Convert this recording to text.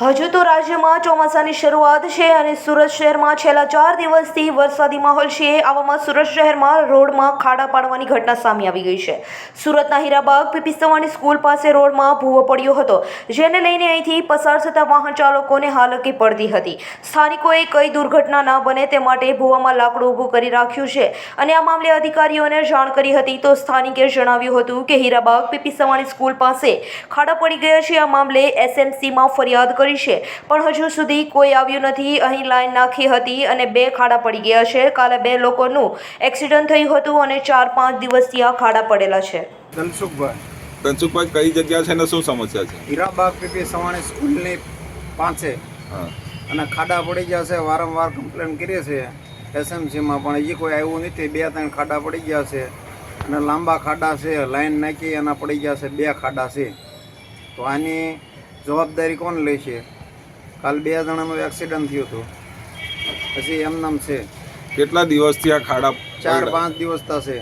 હજુ તો રાજ્યમાં ચોમાસાની શરૂઆત છે અને સુરત શહેરમાં છેલ્લા ચાર દિવસથી વરસાદી માહોલ છે. આવામાં સુરત શહેરમાં રોડમાં ખાડા પાડવાની ઘટના સામે આવી ગઈ છે. સુરતના હીરાબાગ પીપી સવાણી સ્કૂલ પાસે રોડમાં ભૂવો પડ્યો હતો, જેને લઈને અહીંથી પસાર થતા વાહન ચાલકોને હાલકી પડતી હતી. સ્થાનિકોએ કઈ દુર્ઘટના ના બને તે માટે ભૂવામાં લાકડું ઊભું કરી રાખ્યું છે અને આ મામલે અધિકારીઓને જાણ કરી હતી તો સ્થાનિકે જણાવ્યું હતું કે હીરાબાગ પીપી સવાણી સ્કૂલ પાસે ખાડા પડી ગયા છે. આ મામલે એસએમસીમાં ફરિયાદ કરી છે. પણ હજુ સુધી કોઈ આવ્યું નથી. અહીં લાઈન નાખી હતી અને બે ખાડા પડી ગયા છે. કાલે બે લોકોનું એક્સિડન્ટ થયું હતું અને ચાર પાંચ દિવસથી આ ખાડા પડેલા છે. ધનસુખભાઈ. ધનસુખભાઈ કઈ જગ્યા છે ને શું સમસ્યા છે? હીરાબાગ પીપી સવાણી સ્કૂલની પાસે. હા. અને ખાડા પડી ગયા છે. વારંવાર કમ્પ્લેન કરીએ છીએ. એસએમસીમાં પણ હજી કોઈ આવ્યું નથી. બે ત્રણ ખાડા પડી ગયા છે. અને લાંબા ખાડા છે. લાઈન નાખી એના પડી ગયા છે. બે ખાડા છે. તો આની જવાબદારી કોણ લે છે? કાલ બે જણાનું એક્સિડન્ટ થયું હતું. પછી એમ નામ છે. કેટલા દિવસથી આ ખાડા ચાર પાંચ દિવસ થશે.